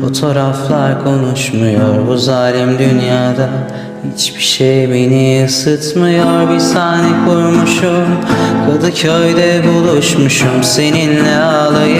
Fotoğraflar konuşmuyor Bu zalim dünyada Hiçbir şey beni ısıtmıyor. Bir sahne kurmuşum Kadıköy'de buluşmuşum Seninle ağlayıp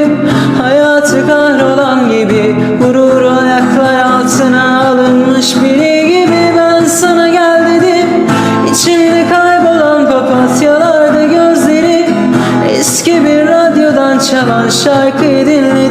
var şarkı dinledim.